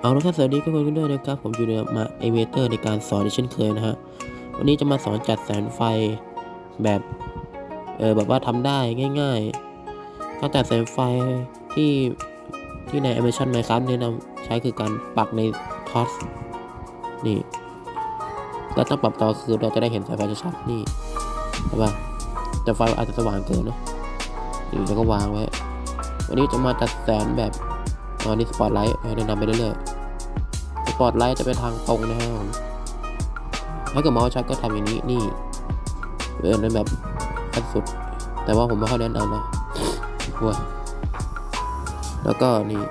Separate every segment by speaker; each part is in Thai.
Speaker 1: เอาละครับสวัสดีทุกคนด้วยนะครับ ผมอยู่ในมาเอเวเตอร์ในการสอนเช่นเคยนะฮะวันนี้จะมาสอนจัดแสงไฟแบบเออแบบว่าทำได้ง่ายๆการจัดแสงไฟที่ที่ใน Animation Minecraft แนะนำใช้คือการปักในทอสนี่แล้วต้องปรับต่อคือเราจะได้เห็นสายไฟชัดๆนี่ใช่ปะแต่ไฟอาจจะสว่างเกินเนอะนี่แล้วก็วางไว้วันนี้จะมาจัดแสงแบบ อนนี้สปอตไลท์แนะนำไปเรื่อยๆสปอตไลท์จะเป็นทางตรงนะครับผมถ้าเกิดมาส์ชัดก็ทำอย่างนี้นี่เออเป็นแบบขั้นสุด แต่ว่าผมไม่ค่อยแนะนำนะว้ยแล้วก็นี่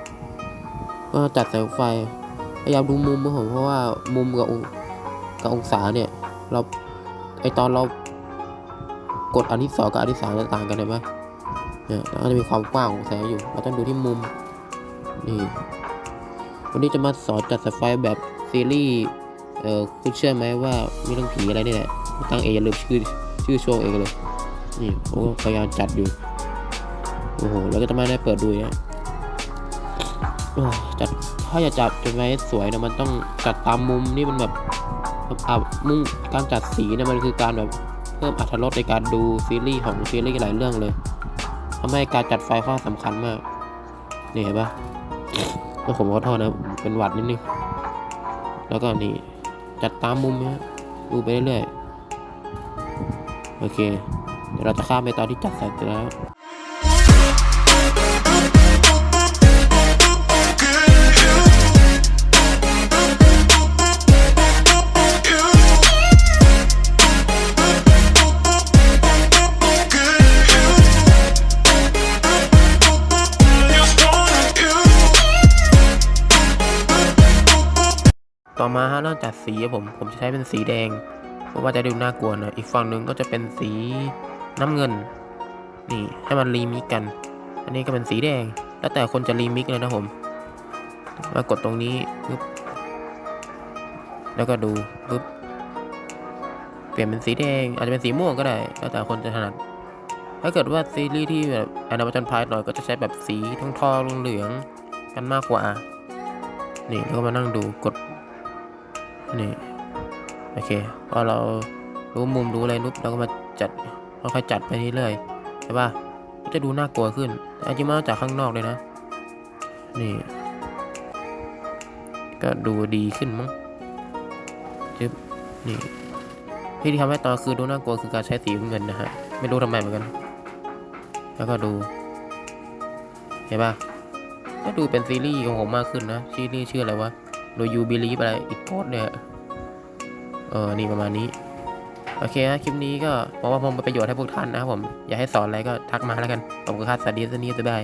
Speaker 1: ก็จัดแสงไฟพยายามดูมุมของผมเพราะว่ามุมกับองกับองศาเนี่ย เราไอตอนเรากดอันที่สองกับอันที่สามจะต่างกันเห็นไหมเนี่ยแล้วก็จะมีความกว้างของแสงอยู่ เราต้องดูที่มุม นี่วันนี้จะมาสอนจัดสายไฟแบบซีรีส์เอ่อคุณเชื่อไหมว่ามีเรื่องผีอะไรนี่แหละตั้งเองอย่าลืมชื่อชื่อโชว์เองเลยนี่ผมก็พยายามจัดอยู่โอ้โหแล้วก็จะมาได้เปิดดูนี่ยโอ้ยจัดถ้าอยากจัดจนไว้สวยนะมันต้องจัดตามมุมนี่มันแบบอะมุมการจัดสีเนี่ยมันคือการแบบเพิ่มอรรถรสในการดูซีรีส์ของซีรีส์หลายเรื่องเลยทำให้การจัดไฟข้อสำคัญมากนี่เห็นปะ ก็ผมขอโทษนะเป็นหวัดนิดนึง แล้วก็นี่จัดตามมุมนะดูไปเรื่อยๆ โอเค เดี๋ยวเราจะข้ามไปตอนที่จัดเสร็จแล้ว ต่อมาฮะเริ่มจัดสีผมผมจะใช้เป็นสีแดง เพราะว่าจะดูน่ากลัวหนะอีกฝั่งหนึ่งก็จะเป็นสีน้ำเงิน นี่ให้มันรีมิกกัน อันนี้ก็เป็นสีแดง แล้วแต่คนจะรีมิกเลยนะผม มากดตรงนี้ปึ๊บแล้วก็ดูปึ๊บเปลี่ยนเป็นสีแดง อาจจะเป็นสีม่วงก็ได้ แล้วแต่คนจะถนัดถ้าเกิดว่าซีรีส์ที่แบบอนามัจนพายหน่อยก็จะใช้แบบสีทองทองเหลืองกันมากกว่า นี่แล้วก็มานั่งดูกด นี่โอเคพอเรารู้มุมรู้อะไรนุ๊บเราก็มาจัดค่อยๆจัดไปเรื่อยๆใช่ป่ะก็จะดูน่ากลัวขึ้นแต่จริงๆมาจากข้างนอกเลยนะ นี่ ก็ดูดีขึ้นมั้งจึ๊บนี่ที่ที่ทำให้ตอนคือดูน่ากลัวคือการใช้สีเงินนะฮะไม่รู้ทำไมเหมือนกัน แล้วก็ดูเห็นป่ะก็ดูเป็นซีรีส์ของผมมากขึ้นนะซีรีส์ชื่ออะไรวะ โดยยูบิลีฟอะไรอีกโคตรเนี่ยเออ นี่ประมาณนี้ โอเคฮะคลิปนี้ก็หวังว่าผมเป็นประโยชน์ให้พวกท่านนะครับผม อยากให้สอนอะไรก็ทักมาแล้วกัน ผมก็คาดสวัสดีสวัสดีบ๊ายบาย